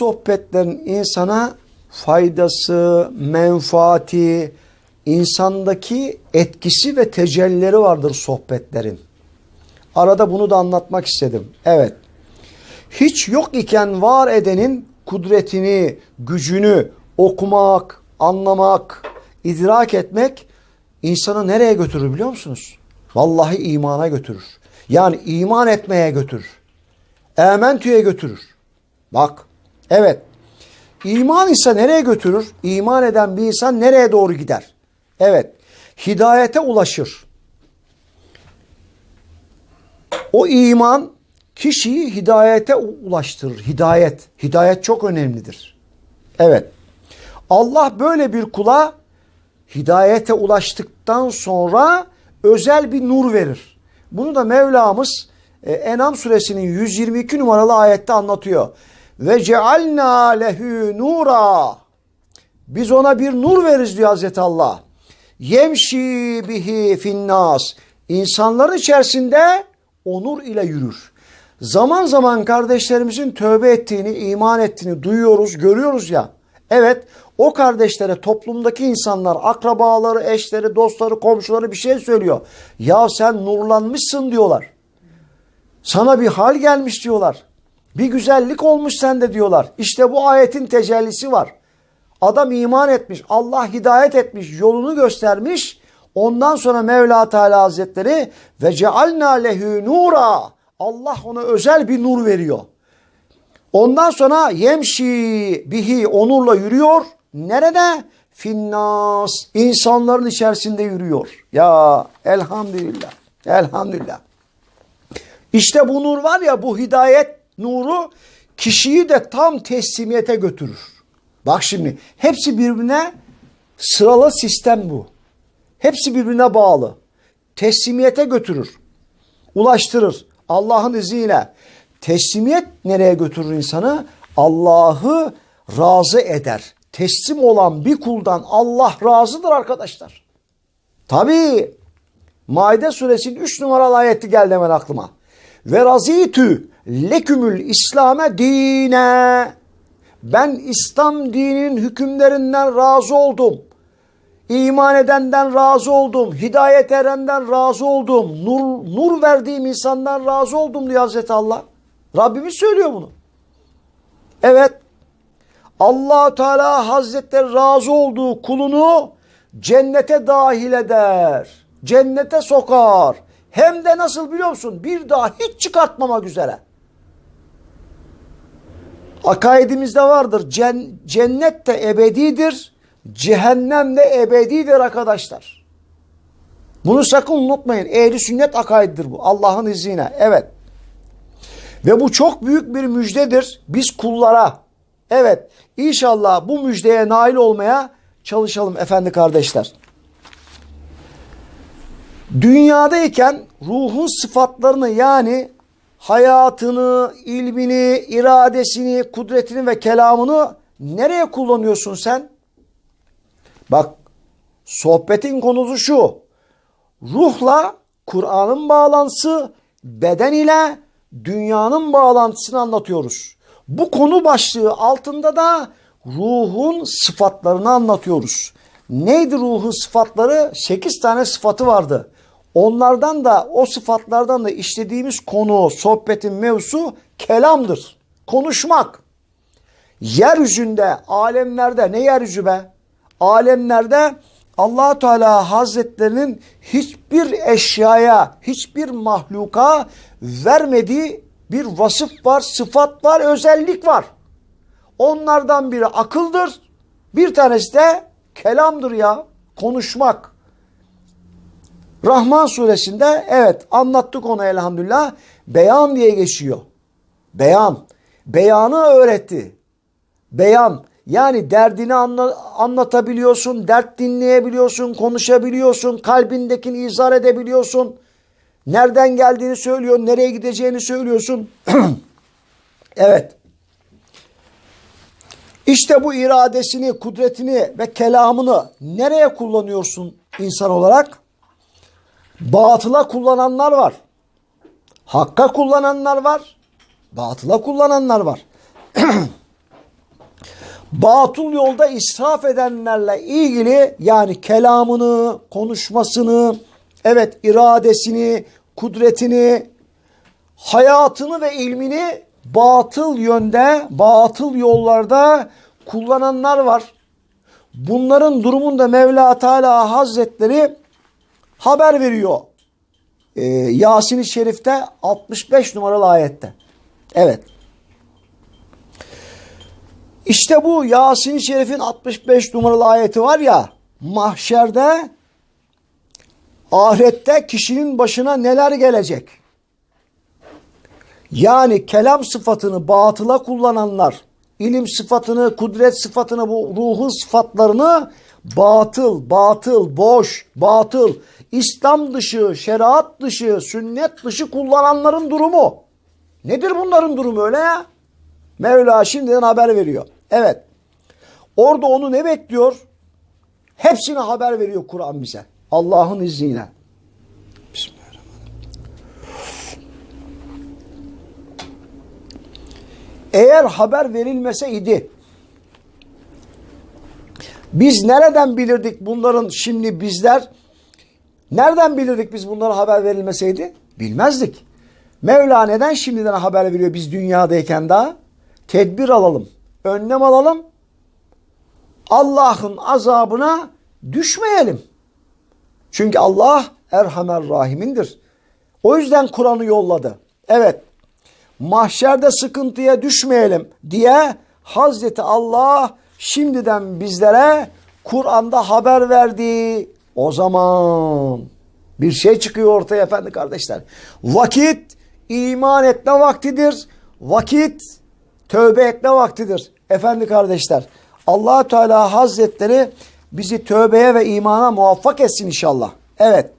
sohbetlerin insana faydası, menfaati, insandaki etkisi ve tecellileri vardır sohbetlerin. Arada bunu da anlatmak istedim. Evet. Hiç yok iken var edenin kudretini, gücünü okumak, anlamak, idrak etmek insanı nereye götürür biliyor musunuz? Vallahi imana götürür. Yani iman etmeye götürür. Ementü'ye götürür. Bak. Evet. İman ise nereye götürür? İman eden bir insan nereye doğru gider? Evet. Hidayete ulaşır. O iman kişiyi hidayete ulaştırır. Hidayet. Hidayet çok önemlidir. Evet. Allah böyle bir kula hidayete ulaştıktan sonra özel bir nur verir. Bunu da Mevlamız e, Enam suresinin 122 numaralı ayette anlatıyor. Ve cealna lehu nura. Biz ona bir nur veririz diyor Hazreti Allah. Yemşi bihi finnas. İnsanların içerisinde o nur ile yürür. Zaman zaman kardeşlerimizin tövbe ettiğini, iman ettiğini duyuyoruz, görüyoruz ya. Evet, o kardeşlere toplumdaki insanlar, akrabaları, eşleri, dostları, komşuları bir şey söylüyor. Ya sen nurlanmışsın diyorlar. Sana bir hal gelmiş diyorlar. Bir güzellik olmuş sende diyorlar. İşte bu ayetin tecellisi var. Adam iman etmiş, Allah hidayet etmiş, yolunu göstermiş. Ondan sonra Mevla Teala Hazretleri ve cealna lehu nura. Allah ona özel bir nur veriyor. Ondan sonra yemşi bihi onurla yürüyor. Nerede? Finnas. insanların içerisinde yürüyor. Ya elhamdülillah. Elhamdülillah. İşte bu nur var ya bu hidayet nuru kişiyi de tam teslimiyete götürür. Bak şimdi hepsi birbirine sıralı sistem bu. Hepsi birbirine bağlı. Teslimiyete götürür. Ulaştırır. Allah'ın izniyle. Teslimiyet nereye götürür insanı? Allah'ı razı eder. Teslim olan bir kuldan Allah razıdır arkadaşlar. Tabi Maide suresinin 3 numaralı ayeti geldi hemen aklıma. Ve razitü lekümül İslam'e dine. Ben İslam dininin hükümlerinden razı oldum. İman edenden razı oldum. Hidayet erenden razı oldum. Nur, nur verdiğim insandan razı oldum diyor Hazreti Allah. Rabbimiz söylüyor bunu. Evet. allah Teala Hazretleri razı olduğu kulunu cennete dahil eder. Cennete sokar. Hem de nasıl biliyor musun? Bir daha hiç çıkartmamak üzere. Akaidimizde vardır. Cennet de ebedidir. Cehennem de ebedidir arkadaşlar. Bunu sakın unutmayın. Ehli sünnet akaididir bu. Allah'ın izniyle. Evet. Ve bu çok büyük bir müjdedir biz kullara. Evet. İnşallah bu müjdeye nail olmaya çalışalım efendi kardeşler. Dünyadayken ruhun sıfatlarını yani hayatını, ilmini, iradesini, kudretini ve kelamını nereye kullanıyorsun sen? Bak sohbetin konusu şu. Ruhla Kur'an'ın bağlantısı, beden ile dünyanın bağlantısını anlatıyoruz. Bu konu başlığı altında da ruhun sıfatlarını anlatıyoruz. Neydi ruhun sıfatları? 8 tane sıfatı vardı. Onlardan da o sıfatlardan da işlediğimiz konu, sohbetin mevzusu kelamdır. Konuşmak. Yeryüzünde, alemlerde ne yeryüzü be? Alemlerde allah Teala Hazretlerinin hiçbir eşyaya, hiçbir mahluka vermediği bir vasıf var, sıfat var, özellik var. Onlardan biri akıldır, bir tanesi de kelamdır ya, konuşmak. Rahman suresinde evet anlattık onu elhamdülillah. Beyan diye geçiyor. Beyan. Beyanı öğretti. Beyan. Yani derdini anla, anlatabiliyorsun, dert dinleyebiliyorsun, konuşabiliyorsun, kalbindekini izah edebiliyorsun. Nereden geldiğini söylüyor, nereye gideceğini söylüyorsun. evet. İşte bu iradesini, kudretini ve kelamını nereye kullanıyorsun insan olarak? Batıla kullananlar var. Hakka kullananlar var. Batıla kullananlar var. batıl yolda israf edenlerle ilgili yani kelamını, konuşmasını, evet iradesini, kudretini, hayatını ve ilmini batıl yönde, batıl yollarda kullananlar var. Bunların durumunda Mevla Teala Hazretleri haber veriyor. Ee, Yasin-i Şerif'te 65 numaralı ayette. Evet. İşte bu Yasin-i Şerif'in 65 numaralı ayeti var ya mahşerde ahirette kişinin başına neler gelecek? Yani kelam sıfatını batıla kullananlar, ilim sıfatını, kudret sıfatını, bu ruhu sıfatlarını batıl, batıl, boş, batıl, İslam dışı, şeriat dışı, sünnet dışı kullananların durumu. Nedir bunların durumu öyle ya? Mevla şimdiden haber veriyor. Evet. Orada onu ne bekliyor? Hepsine haber veriyor Kur'an bize. Allah'ın izniyle. Eğer haber verilmeseydi biz nereden bilirdik bunların şimdi bizler nereden bilirdik biz bunlara haber verilmeseydi? Bilmezdik. Mevla neden şimdiden haber veriyor biz dünyadayken daha? Tedbir alalım, önlem alalım. Allah'ın azabına düşmeyelim. Çünkü Allah Erhamer Rahimindir. O yüzden Kur'an'ı yolladı. Evet mahşerde sıkıntıya düşmeyelim diye Hazreti Allah şimdiden bizlere Kur'an'da haber verdi. O zaman bir şey çıkıyor ortaya efendi kardeşler. Vakit iman etme vaktidir. Vakit tövbe etme vaktidir. Efendi kardeşler allah Teala Hazretleri bizi tövbeye ve imana muvaffak etsin inşallah. Evet.